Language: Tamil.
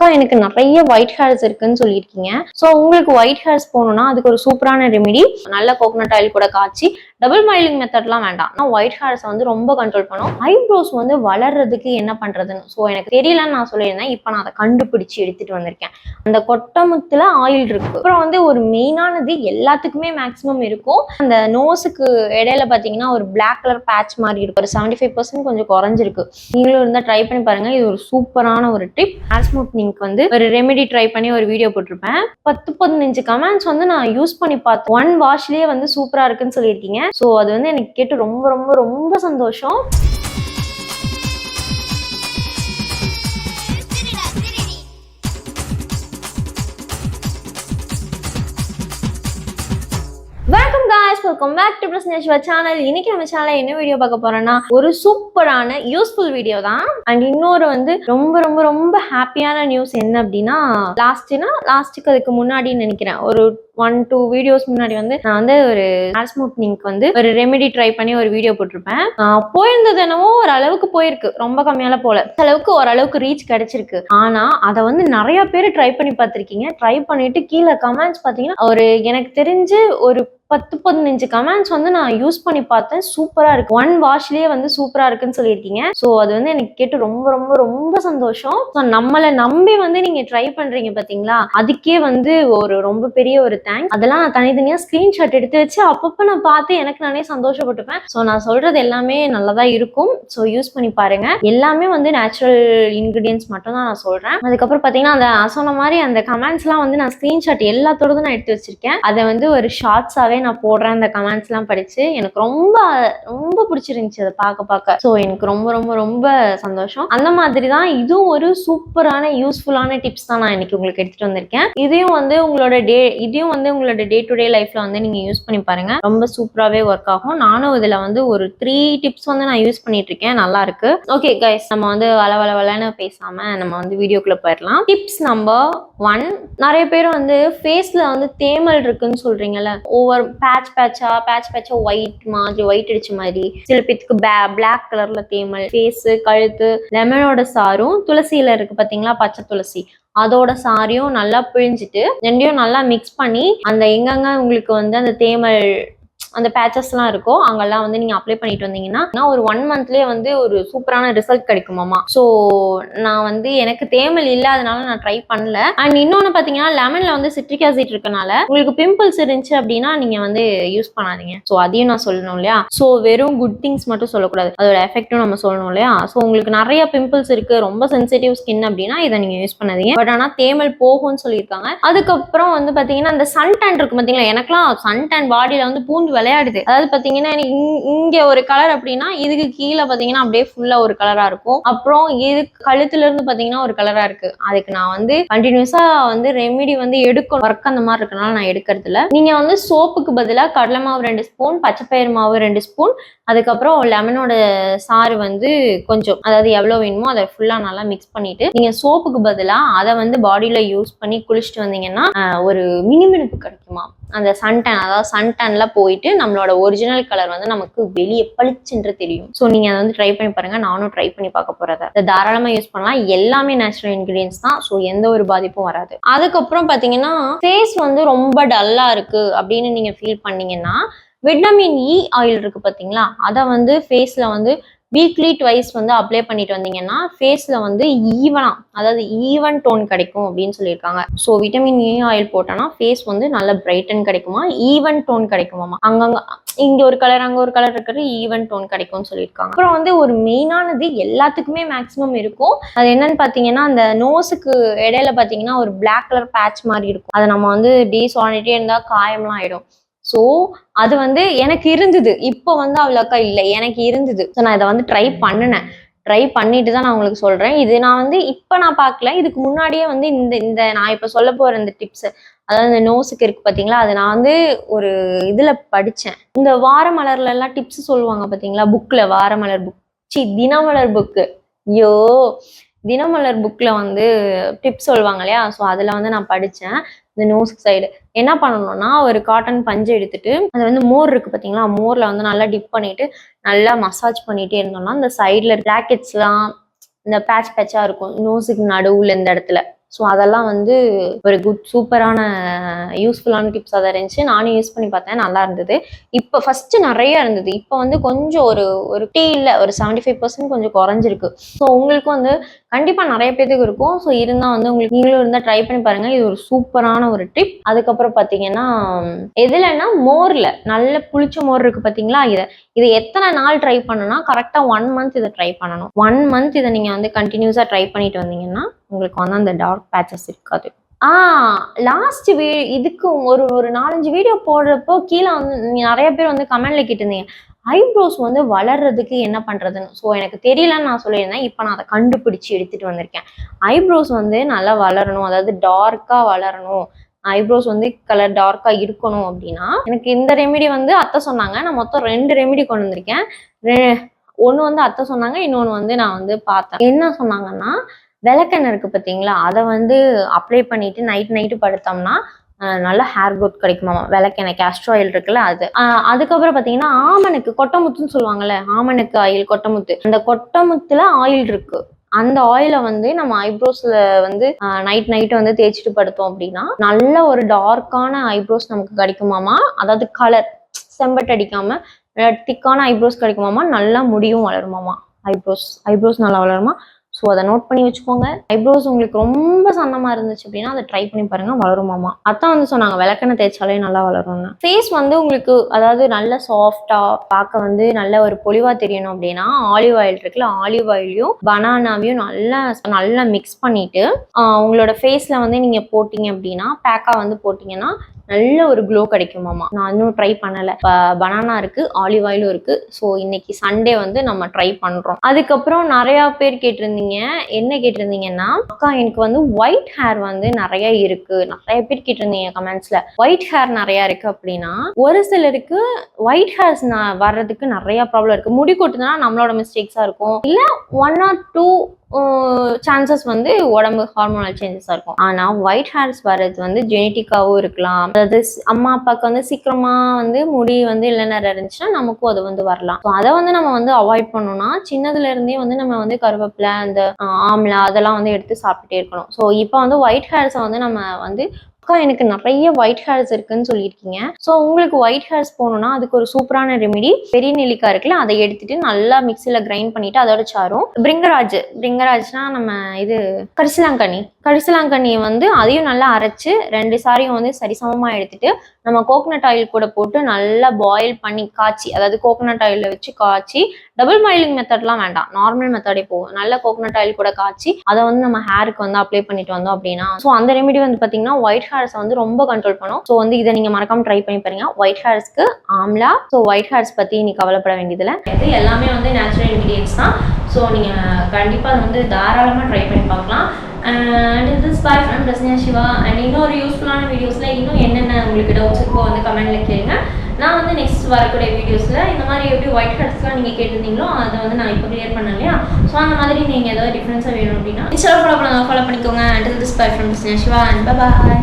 அக்கா எனக்கு நிறைய ஒயிட் ஹேர்ஸ் இருக்குன்னு சொல்லியிருக்கீங்க. ஸோ உங்களுக்கு ஒயிட் ஹேர்ஸ் போகணும்னா அதுக்கு ஒரு சூப்பரான ரெமிடி நல்ல கோகனட் ஆயில் கூட காய்ச்சி டபுள் மைலிங் மெத்தட்லாம் வேண்டாம். நான் ஒயிட் ஹேர்ஸ் வந்து ரொம்ப கண்ட்ரோல் பண்ணும். ஐப்ரோஸ் வந்து வளர்றதுக்கு என்ன பண்ணுறதுன்னு ஸோ எனக்கு தெரியலன்னு நான் சொல்லியிருந்தேன். இப்போ நான் அதை கண்டுபிடிச்சி எடுத்துட்டு வந்திருக்கேன். அந்த கொட்டமுத்தில் ஆயில் இருக்கு. அப்புறம் வந்து ஒரு மெயினானது எல்லாத்துக்குமே மேக்ஸிமம் இருக்கும். அந்த நோஸுக்கு இடையில பார்த்தீங்கன்னா ஒரு பிளாக் கலர் பேட்ச் மாதிரி இருக்கும். ஒரு செவன்டி ஃபைவ் பர்சன்ட் கொஞ்சம் குறைஞ்சிருக்கு. நீங்களும் இருந்தால் ட்ரை பண்ணி பாருங்கள் இது ஒரு சூப்பரான ஒரு ட்ரிப் ஹேர் ஸ்மூத்னிங்க்கு வந்து ஒரு ரெமெடி ட்ரை பண்ணி ஒரு வீடியோ போட்டிருப்பேன். பத்து பதினஞ்சு கமெண்ட்ஸ் வந்து நான் யூஸ் பண்ணி பார்த்தேன். ஒன் வாஷ்லயே வந்து சூப்பரா இருக்குன்னு சொல்லியிருக்கீங்க. ஸோ அது வந்து எனக்கு கேட்டு ரொம்ப ரொம்ப ரொம்ப சந்தோஷம். வணக்கம் காய்ஸ் வெல்கம் பேக் டு பிரசனேஸ்வா சேனல் இன்னைக்கு நம்ம சேனல்ல என்ன வீடியோ பார்க்க போறோம்னா ஒரு சூப்பரான யூஸ்ஃபுல் வீடியோ தான். அண்ட் இன்னொரு வந்து ரொம்ப ரொம்ப ரொம்ப ஹாப்பியான நியூஸ் என்ன அப்படின்னா லாஸ்ட்னா லாஸ்ட்டுக்கு அதுக்கு முன்னாடி நினைக்கிறேன். ஒரு ஒன் டூ வீடியோஸ் முன்னாடி வந்து நான் வந்து ஒரு ஹேர் ஸ்மூத்னிங்க்கு வந்து ஒரு ரெமெடி ட்ரை பண்ணி ஒரு வீடியோ போட்டிருப்பேன். போயிருந்தது என்னவோ ஓரளவுக்கு போயிருக்கு. ரொம்ப கம்மியால போல. அளவுக்கு ஓரளவுக்கு ரீச் கிடைச்சிருக்கு. ஆனா அதை வந்து நிறைய பேர் ட்ரை பண்ணி பார்த்துருக்கீங்க. ட்ரை பண்ணிட்டு கீழே கமெண்ட்ஸ் பார்த்தீங்கன்னா ஒரு எனக்கு தெரிஞ்சு ஒரு பத்து பதினஞ்சு கமெண்ட்ஸ் வந்து நான் யூஸ் பண்ணி பார்த்தேன். சூப்பரா இருக்கு. ஒன் வாஷ்லயே வந்து சூப்பரா இருக்குன்னு சொல்லியிருக்கீங்க. ஸோ அது வந்து எனக்கு கேட்டு ரொம்ப ரொம்ப ரொம்ப சந்தோஷம். ஸோ நம்மளை நம்பி வந்து நீங்க ட்ரை பண்றீங்க பாத்தீங்களா? அதுக்கே வந்து ஒரு ரொம்ப பெரிய ஒரு தேங்க்ஸ் அதெல்லாம் நான் தனித்தனியா ஸ்கிரீன்ஷாட் எடுத்து வச்சு அப்பப்போ நான் பார்த்து எனக்கு நானே சந்தோஷப்பட்டுப்பேன். ஸோ நான் சொல்றது எல்லாமே நல்லதா இருக்கும். ஸோ யூஸ் பண்ணி பாருங்க. எல்லாமே வந்து நேச்சுரல் இன்கிரீடியன்ஸ் மட்டும் தான் நான் சொல்றேன். அதுக்கப்புறம் பாத்தீங்கன்னா அந்த சொன்ன மாதிரி அந்த கமெண்ட்ஸ்லாம் வந்து நான் ஸ்கிரீன்ஷாட் எல்லாத்தோடதும் நான் எடுத்து வச்சிருக்கேன். அதை வந்து ஒரு ஷார்ட்ஸாவே நான் போடுறேன் அந்த கமெண்ட்ஸ் எல்லாம் படிச்சு எனக்கு ரொம்ப ரொம்ப பிடிச்சிருந்துச்சு அதை பார்க்க பார்க்க. ஸோ எனக்கு ரொம்ப ரொம்ப ரொம்ப சந்தோஷம். அந்த மாதிரி தான் இதுவும் ஒரு சூப்பரான யூஸ்ஃபுல்லான டிப்ஸ் தான் நான் இன்னைக்கு உங்களுக்கு எடுத்துட்டு வந்திருக்கேன். இதையும் வந்து உங்களோட டே இதையும் வந்து உங்களோட டே டு டே லைஃப்ல வந்து நீங்க யூஸ் பண்ணி பாருங்க. ரொம்ப சூப்பராகவே ஒர்க் ஆகும். நானும் இதுல வந்து ஒரு த்ரீ டிப்ஸ் வந்து நான் யூஸ் பண்ணிட்டு இருக்கேன். நல்லா இருக்கு. ஓகே கைஸ் நம்ம வந்து வள வள வளன்னு பேசாம நம்ம வந்து வீடியோக்குள்ள போயிடலாம். டிப்ஸ் நம்பர் ஒன் நிறைய பேர் வந்து ஃபேஸ்ல வந்து தேமல் இருக்குன்னு சொல்றீங்கல்ல. ஓவர் பேட்ச் பேட்சா பேட்ச் பேட்சா ஒயிட் மாதிரி ஒயிட் அடிச்ச மாதிரி. சில பேத்துக்கு பிளாக் கலர்ல தேமல் ஃபேஸ் கழுத்து லெமனோட சாரும் துளசியில இருக்கு பாத்தீங்களா பச்சை துளசி. அதோட சாரியும் நல்லா பிழிஞ்சிட்டு ரெண்டையும் நல்லா மிக்ஸ் பண்ணி அந்த எங்கெங்க உங்களுக்கு வந்து அந்த தேமல் அந்த பேச்சஸ்லாம் இருக்கோ அங்கெல்லாம் வந்து நீங்கள் அப்ளை பண்ணிட்டு வந்தீங்கன்னா ஒரு ஒன் மந்த்லயே வந்து ஒரு சூப்பரான ரிசல்ட் கிடைக்குமாமா ஸோ நான் வந்து எனக்கு தேமல் இல்லாதனால நான் ட்ரை பண்ணல. அண்ட் இன்னொன்னு பார்த்தீங்கன்னா லெமனில் வந்து சிட்ரிக் ஆசிட் இருக்கனால உங்களுக்கு பிம்பிள்ஸ் இருந்துச்சு அப்படின்னா நீங்கள் வந்து யூஸ் பண்ணாதீங்க. ஸோ அதையும் நான் சொல்லணும் இல்லையா? ஸோ வெறும் குட் திங்ஸ் மட்டும் சொல்லக்கூடாது. அதோட எஃபெக்ட்டும் நம்ம சொல்லணும் இல்லையா? ஸோ உங்களுக்கு நிறைய பிம்பிள்ஸ் இருக்குது ரொம்ப சென்சிட்டிவ் ஸ்கின் அப்படின்னா இதை நீங்கள் யூஸ் பண்ணாதீங்க. பட் ஆனால் தேமல் போகும்னு சொல்லியிருக்காங்க. அதுக்கப்புறம் வந்து பார்த்தீங்கன்னா அந்த சன் டேன் இருக்கு பார்த்தீங்களா எனக்குலாம் சன் டேன் பாடியில் வந்து பூந்து விளையாடுது. அதாவது பாத்தீங்கன்னா எனக்கு இங்க- ஒரு கலர் அப்படின்னா இதுக்கு கீழே பாத்தீங்கன்னா அப்படியே ஃபுல்லா ஒரு கலரா இருக்கும். அப்புறம் இது கழுத்துல இருந்து பாத்தீங்கன்னா ஒரு கலரா இருக்கு. அதுக்கு நான் வந்து கண்டினியூஸா வந்து ரெமிடி வந்து எடுக்கணும். ஒர்க் அந்த மாதிரி இருக்கனால நான் எடுக்கிறது இல்ல நீங்க வந்து சோப்புக்கு பதிலா கடலை மாவு ரெண்டு ஸ்பூன் பச்சைப்பயிறு மாவு ரெண்டு ஸ்பூன் அதுக்கப்புறம் லெமனோட சாறு வந்து கொஞ்சம் அதாவது எவ்வளவு வேணுமோ அதை ஃபுல்லா நல்லா மிக்ஸ் பண்ணிட்டு நீங்க சோப்புக்கு பதிலா அதை வந்து பாடியில யூஸ் பண்ணி குளிச்சுட்டு வந்தீங்கன்னா ஒரு மினுமினுப்பு கிடைக்குமா? அந்த சன்டன் அதாவது சன்டன்ல போயிட்டு நம்மளோட ஒரிஜினல் கலர் வந்து நமக்கு வெளியே பளிச்சுன்று தெரியும். ஸோ நீங்க அதை வந்து ட்ரை பண்ணி பாருங்க. நானும் ட்ரை பண்ணி பார்க்க போறத. இதை தாராளமா யூஸ் பண்ணலாம். எல்லாமே நேச்சுரல் இன்கிரீடியன்ஸ் தான். ஸோ எந்த ஒரு பாதிப்பும் வராது. அதுக்கப்புறம் பாத்தீங்கன்னா ஃபேஸ் வந்து ரொம்ப டல்லா இருக்கு அப்படின்னு நீங்க ஃபீல் பண்ணீங்கன்னா விட்டமின் இ ஆயில் இருக்கு பாத்தீங்களா? அதை வந்து ஃபேஸ்ல வந்து வீக்லி ட்வைஸ் வந்து அப்ளை பண்ணிட்டு வந்தீங்கன்னா ஃபேஸில் வந்து ஈவனா அதாவது ஈவன் டோன் கிடைக்கும் அப்படின்னு சொல்லியிருக்காங்க. ஸோ விட்டமின் இ ஆயில் போட்டோன்னா ஃபேஸ் வந்து நல்ல பிரைட்டன் கிடைக்குமா? ஈவன் டோன் கிடைக்குமாமா அங்கங்கே இங்கே ஒரு கலர் அங்கே ஒரு கலர் இருக்கிறது ஈவன் டோன் கிடைக்கும்னு சொல்லியிருக்காங்க. அப்புறம் வந்து ஒரு மெயினானது எல்லாத்துக்குமே மேக்ஸிமம் இருக்கும். அது என்னன்னு பார்த்தீங்கன்னா அந்த நோஸுக்கு இடையில பார்த்தீங்கன்னா ஒரு பிளாக் கலர் பேட்ச் மாதிரி இருக்கும். அதை நம்ம வந்து டேஸ் ஆனிட்டே இருந்தால் காயம்லாம் ஆயிடும். ஸோ அது வந்து எனக்கு இருந்தது. இப்போ வந்து அவ்வளோக்கா இல்லை. எனக்கு இருந்தது. ஸோ நான் இதை வந்து ட்ரை பண்ணினேன். ட்ரை பண்ணிட்டு தான் நான் உங்களுக்கு சொல்றேன். இது நான் வந்து இப்போ நான் பார்க்கல. இதுக்கு முன்னாடியே வந்து இந்த இந்த நான் இப்போ சொல்ல போற இந்த டிப்ஸ் அதாவது இந்த நோஸுக்கு இருக்கு பாத்தீங்களா அது நான் வந்து ஒரு இதுல படிச்சேன். இந்த வார எல்லாம் டிப்ஸ் சொல்லுவாங்க பாத்தீங்களா புக்ல வாரமலர் புக் சி தினமலர் புக்கு ஐயோ! தினமலர் புக்ல வந்து டிப்ஸ் சொல்லுவாங்க இல்லையா? ஸோ அதுல வந்து நான் படிச்சேன். இந்த நோஸ்க்கு சைடு என்ன பண்ணணும்னா ஒரு காட்டன் பஞ்சு எடுத்துட்டு அது வந்து மோர் இருக்கு பாத்தீங்களா மோர்ல வந்து நல்லா டிப் பண்ணிட்டு நல்லா மசாஜ் பண்ணிட்டே இருந்தோம்னா இந்த சைடில் பிளாக்கெட்ஸ்லாம் இந்த பேட்ச் பேட்சா இருக்கும். நோஸுக்கு நடுவுல இந்த இடத்துல. ஸோ அதெல்லாம் வந்து ஒரு குட் சூப்பரான யூஸ்ஃபுல்லான டிப்ஸாக தான் இருந்துச்சு. நானும் யூஸ் பண்ணி பார்த்தேன். நல்லா இருந்தது. இப்போ ஃபர்ஸ்ட் நிறைய இருந்தது. இப்போ வந்து கொஞ்சம் ஒரு ஒரு டீ இல்லை ஒரு செவன்டி ஃபைவ் பர்சன்ட் கொஞ்சம் குறைஞ்சிருக்கு. ஸோ உங்களுக்கும் வந்து கண்டிப்பாக நிறைய பேத்துக்கு இருக்கும். ஸோ இருந்தால் வந்து உங்களுக்கு நீங்களும் இருந்தால் ட்ரை பண்ணி பாருங்க. இது ஒரு சூப்பரான ஒரு டிப் அதுக்கப்புறம் பார்த்தீங்கன்னா எதுலன்னா மோரில் நல்ல புளிச்ச மோர் இருக்கு பார்த்தீங்களா? இதை இது எத்தனை நாள் ட்ரை பண்ணணும்னா கரெக்டாக ஒன் மந்த் இதை ட்ரை பண்ணணும். ஒன் மந்த் இதை நீங்கள் வந்து கண்டினியூஸாக ட்ரை பண்ணிட்டு வந்தீங்கன்னா உங்களுக்கு வந்து அந்த டார்க் பேச்சஸ் இருக்காது. ஆ லாஸ்ட் வீ இதுக்கு ஒரு ஒரு நாலஞ்சு வீடியோ போடுறப்போ கீழே வந்து நீங்க நிறைய பேர் வந்து கமெண்ட்ல கேட்டிருந்தீங்க. ஐப்ரோஸ் வந்து வளர்றதுக்கு என்ன பண்றதுன்னு? ஸோ எனக்கு தெரியலன்னு நான் சொல்லியிருந்தேன். இப்போ நான் அதை கண்டுபிடிச்சி எடுத்துட்டு வந்திருக்கேன். ஐப்ரோஸ் வந்து நல்லா வளரணும். அதாவது டார்க்காக வளரணும். ஐப்ரோஸ் வந்து கலர் டார்க்காக இருக்கணும் அப்படின்னா எனக்கு இந்த ரெமெடி வந்து அத்தை சொன்னாங்க. நான் மொத்தம் ரெண்டு ரெமெடி கொண்டு வந்திருக்கேன். ஒன்று வந்து அத்தை சொன்னாங்க. இன்னொன்று வந்து நான் வந்து பார்த்தேன். என்ன சொன்னாங்கன்னா விளக்கெண்ணெய் இருக்கு பார்த்தீங்களா அதை வந்து அப்ளை பண்ணிட்டு நைட் நைட்டு படுத்தோம்னா நல்ல ஹேர் க்ரோத் கிடைக்குமாமா விளக்கெண்ணெய் கேஸ்ட்ரோ ஆயில் இருக்குல்ல அது. அதுக்கப்புறம் பார்த்தீங்கன்னா ஆமனுக்கு கொட்டமுத்துன்னு சொல்லுவாங்கல்ல ஆமனுக்கு ஆயில் கொட்டமுத்து. அந்த கொட்டமுத்துல ஆயில் இருக்கு. அந்த ஆயிலை வந்து நம்ம ஐப்ரோஸ்ல வந்து நைட் நைட் வந்து தேய்ச்சிட்டு படுத்தோம் அப்படின்னா நல்ல ஒரு டார்க்கான ஐப்ரோஸ் நமக்கு கிடைக்குமாமா? அதாவது கலர் செம்பட் அடிக்காம திக்கான ஐப்ரோஸ் கிடைக்குமாமா? நல்லா முடியும் வளருமாமா? ஐப்ரோஸ் ஐப்ரோஸ் நல்லா வளருமா? ஸோ அதை நோட் பண்ணி வச்சுக்கோங்க. ஐப்ரோஸ் உங்களுக்கு ரொம்ப சன்னமாக இருந்துச்சு அப்படின்னா அதை ட்ரை பண்ணி பாருங்கள் வளருமாமா அதான் வந்து சொன்னாங்க விளக்கெண்ணெய் தேய்ச்சாலே நல்லா வளரும்னு. ஃபேஸ் வந்து உங்களுக்கு அதாவது நல்ல சாஃப்டாக பார்க்க வந்து நல்ல ஒரு பொலிவாக தெரியணும் அப்படின்னா ஆலிவ் ஆயில் இருக்குல்ல ஆலிவ் ஆயிலையும் பனானாவையும் நல்லா நல்லா மிக்ஸ் பண்ணிட்டு உங்களோட ஃபேஸில் வந்து நீங்கள் போட்டிங்க அப்படின்னா பேக்காக வந்து போட்டிங்கன்னா நல்ல ஒரு க்ளோ கிடைக்குமாமா நான் இன்னும் ட்ரை பண்ணல. பனானா இருக்கு ஆலிவ் ஆயிலும் இருக்கு. ஸோ இன்னைக்கு சண்டே வந்து நம்ம ட்ரை பண்றோம். அதுக்கப்புறம் நிறைய பேர் கேட்டிருந்தீங்க. என்ன கேட்டிருந்தீங்கன்னா அக்கா எனக்கு வந்து ஒயிட் ஹேர் வந்து நிறைய இருக்கு. நிறைய பேர் கேட்டிருந்தீங்க கமெண்ட்ஸ்ல ஒயிட் ஹேர் நிறைய இருக்கு அப்படின்னா ஒரு சிலருக்கு ஒயிட் ஹேர்ஸ் வர்றதுக்கு நிறைய ப்ராப்ளம் இருக்கு. முடி கொட்டுதுன்னா நம்மளோட மிஸ்டேக்ஸா இருக்கும். இல்ல ஒன் ஆர் டூ சான்சஸ் வந்து உடம்பு ஹார்மோனல் சேஞ்சஸாக இருக்கும். ஆனால் ஒயிட் ஹேர்ஸ் வர்றது வந்து ஜெனட்டிக்காகவும் இருக்கலாம். அதாவது அம்மா அப்பாவுக்கு வந்து சீக்கிரமாக வந்து முடி வந்து இளநர் இருந்துச்சுன்னா நமக்கும் அது வந்து வரலாம். ஸோ அதை வந்து நம்ம வந்து அவாய்ட் பண்ணோம்னா சின்னதுலேருந்தே வந்து நம்ம வந்து கருவேப்பிலை அந்த ஆம்லா அதெல்லாம் வந்து எடுத்து சாப்பிட்டுட்டே இருக்கணும். ஸோ இப்போ வந்து ஒயிட் ஹேர்ஸை வந்து நம்ம வந்து அக்கா எனக்கு நிறைய ஒயிட் ஹேர்ஸ் இருக்குன்னு சொல்லியிருக்கீங்க. ஸோ உங்களுக்கு ஒயிட் ஹேர்ஸ் போகணும்னா அதுக்கு ஒரு சூப்பரான ரெமிடி பெரிய நெல்லிக்காய் இருக்குல்ல அதை எடுத்துட்டு நல்லா மிக்சியில் கிரைண்ட் பண்ணிட்டு அதோட சாரும். பிரிங்கராஜ் பிரிங்கராஜ்னா நம்ம இது கரிசலாங்கண்ணி. கரிசலாங்கண்ணியை வந்து அதையும் நல்லா அரைச்சு ரெண்டு சாரியும் வந்து சரிசமமாக எடுத்துட்டு நம்ம கோகனட் ஆயில் கூட போட்டு நல்லா பாயில் பண்ணி காய்ச்சி அதாவது கோகனட் ஆயிலில் வச்சு காய்ச்சி டபுள் பாயிலிங் மெத்தட்லாம் வேண்டாம். நார்மல் மெத்தடே போகும் நல்ல கோகனட் ஆயில் கூட காய்ச்சி அதை வந்து நம்ம ஹேருக்கு வந்து அப்ளை பண்ணிட்டு வந்தோம் அப்படின்னா ஸோ அந்த ரெமெடி வந்து பார்த்தீங்கன்னா ஒயிட் ஹேர்ஸை வந்து ரொம்ப கண்ட்ரோல் பண்ணும். ஸோ வந்து இதை நீங்கள் மறக்காம ட்ரை பண்ணி பாருங்க. ஒயிட் ஹேர்ஸ்க்கு ஆம்லா. ஸோ ஒயிட் ஹேர்ஸ் பற்றி நீ கவலைப்பட வேண்டியதில்லை. இது எல்லாமே வந்து நேச்சுரல் இன்க்ரீடியன்ஸ் தான். ஸோ நீங்கள் கண்டிப்பாக வந்து தாராளமாக ட்ரை பண்ணி பார்க்கலாம். And this bye from Prasanya Siva and இன்னொரு யூஸ்ஃபுல்லான வீடியோஸில் இன்னும் என்னென்ன உங்களுக்கு டவுட்ஸ் இருக்கோ வந்து கமெண்ட்டில் கேளுங்க. நான் வந்து நெக்ஸ்ட் வரக்கூடிய வீடியோஸில் இந்த மாதிரி எப்படி ஒயிட் ஹெட்ஸ்லாம் நீங்கள் கேட்டிருந்தீங்களோ அதை வந்து நான் இப்போ கிளியர் பண்ண இல்லையா? ஸோ அந்த மாதிரி நீங்கள் ஏதாவது டிஃப்ரென்ஸாக வேணும் அப்படின்னா இன்ஸ்டாவில் ஃபாலோ பண்ணுங்க ஃபாலோ பண்ணிக்கோங்க. And this bye from Prasanya Siva and bye